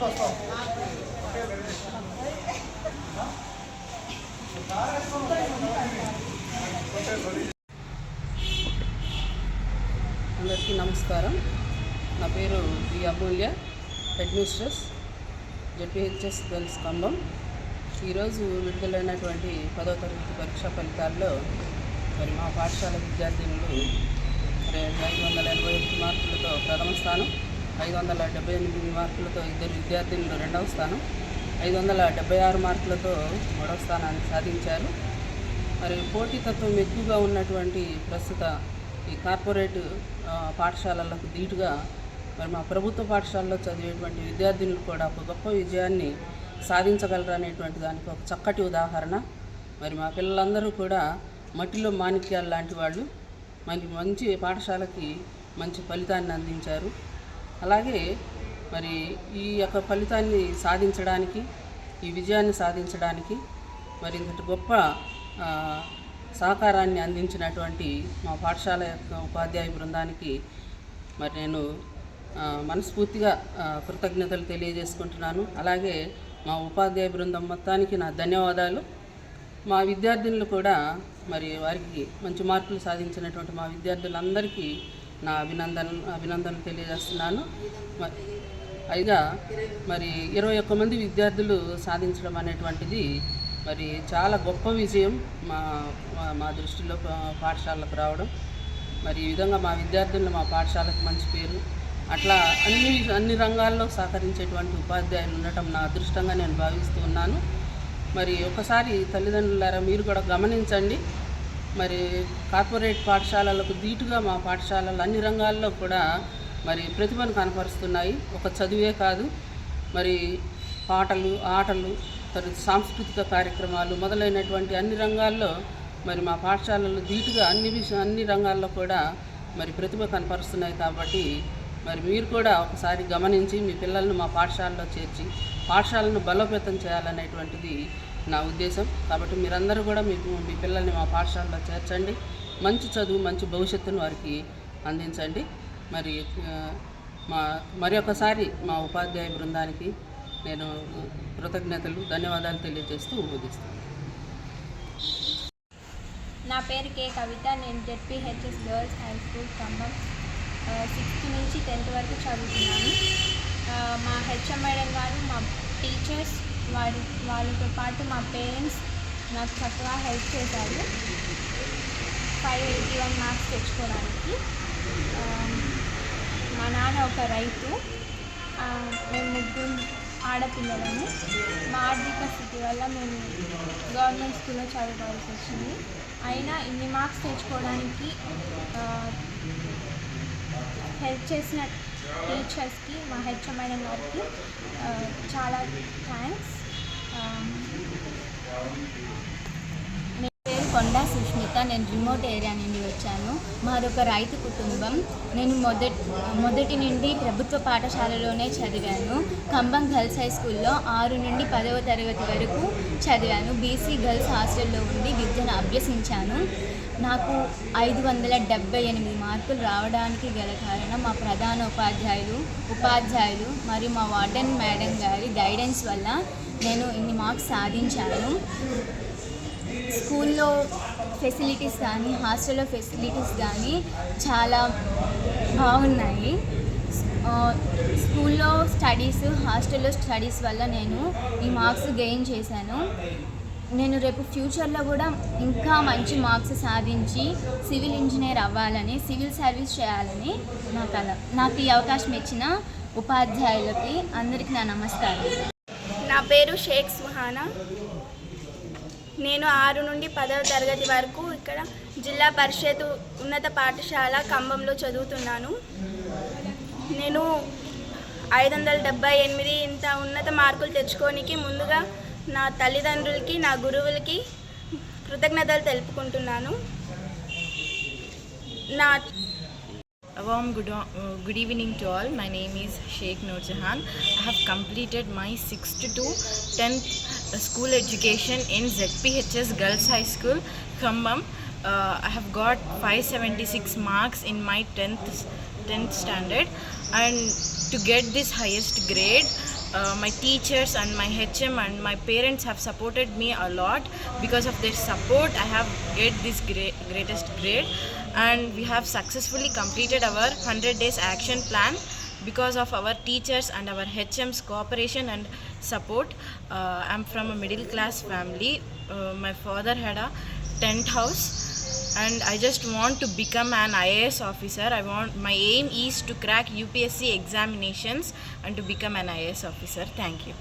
అందరికీ నమస్కారం. నా పేరు V Amulya headmistress ZPHS girls Khammam. ఈరోజు విడుదలైనటువంటి పదో తరగతి పరీక్షా ఫలితాల్లో మరి మా పాఠశాల విద్యార్థినులు రెండు ఐదు వందల ఎనభై ఒకటి మార్కులతో ప్రథమ స్థానం. ఐదు వందల డెబ్బై ఎనిమిది మార్కులతో ఇద్దరు విద్యార్థినులు రెండవ స్థానం ఐదు వందల డెబ్బై ఆరు మార్కులతో మూడవ స్థానాన్ని సాధించారు. మరి పోటీతత్వం ఎక్కువగా ఉన్నటువంటి ప్రస్తుత ఈ కార్పొరేట్ పాఠశాలలకు ధీటుగా మరి మా ప్రభుత్వ పాఠశాలలో చదివేటువంటి విద్యార్థులు కూడా ఒక గొప్ప విజయాన్ని సాధించగలరు అనేటువంటి దానికి ఒక చక్కటి ఉదాహరణ. మరి మా పిల్లలందరూ కూడా మట్టిలో మాణిక్యాలు లాంటి వాళ్ళు మరి మంచి పాఠశాలకి మంచి ఫలితాన్ని అందించారు. అలాగే మరి ఈ యొక్క ఫలితాన్ని సాధించడానికి ఈ విజయాన్ని సాధించడానికి మరి ఇంతటి గొప్ప సహకారాన్ని అందించినటువంటి మా పాఠశాల యొక్క ఉపాధ్యాయ బృందానికి మరి నేను మనస్ఫూర్తిగా కృతజ్ఞతలు తెలియజేసుకుంటున్నాను. అలాగే మా ఉపాధ్యాయ బృందం మొత్తానికి నా ధన్యవాదాలు. మా విద్యార్థినులు కూడా మరి వారికి మంచి మార్కులు సాధించినటువంటి మా విద్యార్థులందరికీ నా అభినందన అభినందనలు తెలియజేస్తున్నాను. పైగా మరి ఇరవై ఒక్క మంది విద్యార్థులు సాధించడం అనేటువంటిది మరి చాలా గొప్ప విజయం మా మా- దృష్టిలో పాఠశాలకు రావడం. మరి ఈ విధంగా మా విద్యార్థులు మా పాఠశాలకు మంచి పేరు. అట్లా అన్ని అన్ని రంగాల్లో సహకరించేటువంటి ఉపాధ్యాయులు ఉండటం నా అదృష్టంగా నేను భావిస్తూ ఉన్నాను. మరి ఒకసారి తల్లిదండ్రులారా మీరు కూడా గమనించండి. మరి కార్పొరేట్ పాఠశాలలకు దీటుగా మా పాఠశాలలు అన్ని రంగాల్లో కూడా మరి ప్రతిభను కనపరుస్తున్నాయి. ఒక చదువే కాదు మరి పాటలు ఆటలు తర్వాత సాంస్కృతిక కార్యక్రమాలు మొదలైనటువంటి అన్ని రంగాల్లో మరి మా పాఠశాలలు ధీటుగా అన్ని విష అన్ని రంగాల్లో కూడా మరి ప్రతిభ కనపరుస్తున్నాయి కాబట్టి మరి మీరు కూడా ఒకసారి గమనించి మీ పిల్లలను మా పాఠశాలలో చేర్చి పాఠశాలను బలోపేతం చేయాలనేటువంటిది నా ఉద్దేశం. కాబట్టి మీరందరూ కూడా మీ మీ పిల్లల్ని మా పాఠశాలలో చేర్చండి. మంచి చదువు మంచి భవిష్యత్తును వారికి అందించండి. మరి మా మరి ఒకసారి మా ఉపాధ్యాయ బృందానికి నేను కృతజ్ఞతలు ధన్యవాదాలు తెలియజేస్తూ ముగిస్తాను నా పేరు కే. కవిత. నేను ZPHS girls high school Khammam sixth నుంచి టెన్త్ వరకు చదువుతున్నాను. మా హెచ్ఎం మేడం గారు మా టీచర్స్ వారి వాళ్ళతో పాటు మా పేరెంట్స్ నాకు చక్కగా హెల్ప్ చేశారు. ఫైవ్ ఎయిటీ వన్ మార్క్స్ తెచ్చుకోవడానికి. మా నాన్న ఒక రైతు. మేము ముగ్గురు ఆడపిల్లలము. మా ఆర్థిక స్థితి వల్ల మేము గవర్నమెంట్ స్కూల్లో చదువుకోవాల్సి వచ్చింది. అయినా ఇన్ని మార్క్స్ తెచ్చుకోవడానికి హెల్ప్ చేసిన టీచర్స్కి మా హెచ్ఎం మేడం గారికి చాలా థ్యాంక్స్. పేరు కొండా సుష్మిత. నేను రిమోట్ ఏరియా నుండి వచ్చాను. మాదొక రైతు కుటుంబం. నేను మొదటి మొదటి నుండి ప్రభుత్వ పాఠశాలలోనే చదివాను. కంబం గర్ల్స్ హై స్కూల్లో ఆరు నుండి పదవ తరగతి వరకు చదివాను. బీసీ గర్ల్స్ హాస్టల్లో ఉండి విద్యను అభ్యసించాను. నాకు ఐదు వందల డెబ్బై ఎనిమిది మార్కులు రావడానికి గల కారణం మా ప్రధాన ఉపాధ్యాయులు ఉపాధ్యాయులు మరియు మా వార్డెన్ మేడం గారి గైడెన్స్ వల్ల నేను ఇన్ని మార్క్స్ సాధించాను. స్కూల్లో ఫెసిలిటీస్ కానీ హాస్టల్లో ఫెసిలిటీస్ కానీ చాలా బాగున్నాయి. స్కూల్లో స్టడీస్ హాస్టల్లో స్టడీస్ వల్ల నేను ఈ మార్క్స్ గెయిన్ చేశాను. నేను రేపు ఫ్యూచర్లో కూడా ఇంకా మంచి మార్క్స్ సాధించి సివిల్ ఇంజనీర్ అవ్వాలని సివిల్ సర్వీస్ చేయాలని నా కల నాకు ఈ అవకాశం ఇచ్చిన ఉపాధ్యాయులకి అందరికీ నా నమస్కారం. పేరు షేక్ సుహానా నేను ఆరు నుండి పదవ తరగతి వరకు ఇక్కడ జిల్లా పరిషత్ ఉన్నత పాఠశాల కంభంలో చదువుతున్నాను. నేను ఐదు వందల డెబ్బై ఎనిమిది ఇంత ఉన్నత మార్కులు తెచ్చుకోనికి ముందుగా నా తల్లిదండ్రులకి నా గురువులకి కృతజ్ఞతలు తెలుపుకుంటున్నాను. నా A warm good, uh, good evening to all. My name is Sheikh Nur Jahan. I have completed my 6th to 10th school education in ZPHS Girls High School, Khambam. Uh, I have got 576 marks in my 10th, 10th standard and to get this highest grade uh, my teachers and my HM and my parents have supported me a lot. Because of their support, I have get this great, greatest grade, and we have successfully completed our 100 days action plan. Because of our teachers and our HM's cooperation and support, uh, I'm from a middle class family. Uh, my father had a tent house and I just want to become an IAS officer. I want my aim is to crack UPSC examinations and to become an IAS officer. Thank you.